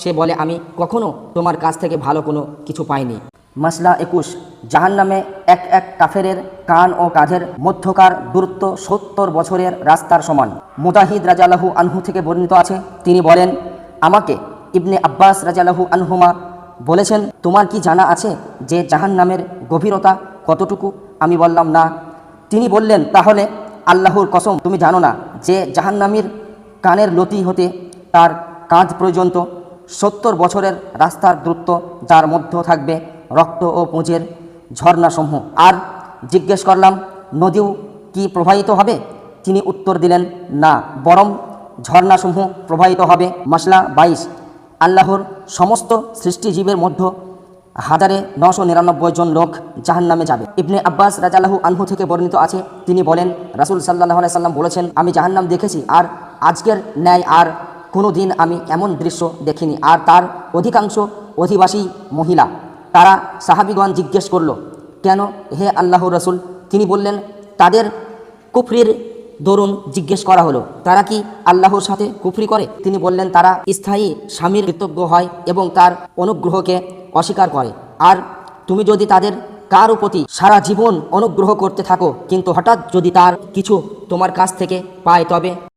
সে বলে, আমি কখনো তোমার কাছ থেকে ভালো কোনো কিছু পাইনি। মাসলা একুশ জাহান নামে এক এক কাফেরের কান ও কাঁধের মধ্যকার দূরত্ব সত্তর বছরের রাস্তার সমান। মুজাহিদ রাজালাহু আনহু থেকে বর্ণিত আছে, তিনি বলেন, আমাকে ইবনে আব্বাস রাজালাহু আনহুমা বলেছেন, তোমার কি জানা আছে যে জাহান নামের গভীরতা কতটুকু? আমি বললাম, না। তিনি বললেন, তাহলে আল্লাহর কসম, তুমি জানো না যে জাহান্নামীর কানের লতি হতে তার কাঁধ পর্যন্ত সত্তর বছরের রাস্তার দূরত্ব যার মধ্য থাকবে রক্ত ও পুঁজের ঝর্ণাসমূহ। আর জিজ্ঞেস করলাম, নদীও কি প্রবাহিত হবে? তিনি উত্তর দিলেন, না, বরং ঝর্ণাসমূহ প্রবাহিত হবে। মশলা বাইশ, আল্লাহর সমস্ত সৃষ্টিজীবের মধ্য হাজারে নশো নিরানব্বই জন লোক জাহান নামে যাবে। ইবনে আব্বাস রাজালাহু আনহু থেকে বর্ণিত আছে, তিনি বলেন, রাসুল সাল্লাহ সাল্লাম বলেছেন, আমি জাহান্নাম দেখেছি, আর আজকের ন্যায় আর কোনো দিন আমি এমন দৃশ্য দেখিনি। আর তার অধিকাংশ অধিবাসী মহিলা, তারা সাহাবিগণ জিজ্ঞেস করল, কেন হে আল্লাহ রসুল? তিনি বললেন, তাদের কুফরির দরুন জিজ্ঞেস করা হলো। তারা কি আল্লাহর সাথে কুফরি করে? তিনি বললেন, তারা স্থায়ী স্বামীর কৃতজ্ঞ হয় এবং তার অনুগ্রহকে অস্বীকার করে। আর তুমি যদি তাদের কারও প্রতি সারা জীবন অনুগ্রহ করতে থাকো, কিন্তু হঠাৎ যদি তার কিছু তোমার কাছ থেকে পায়, তবে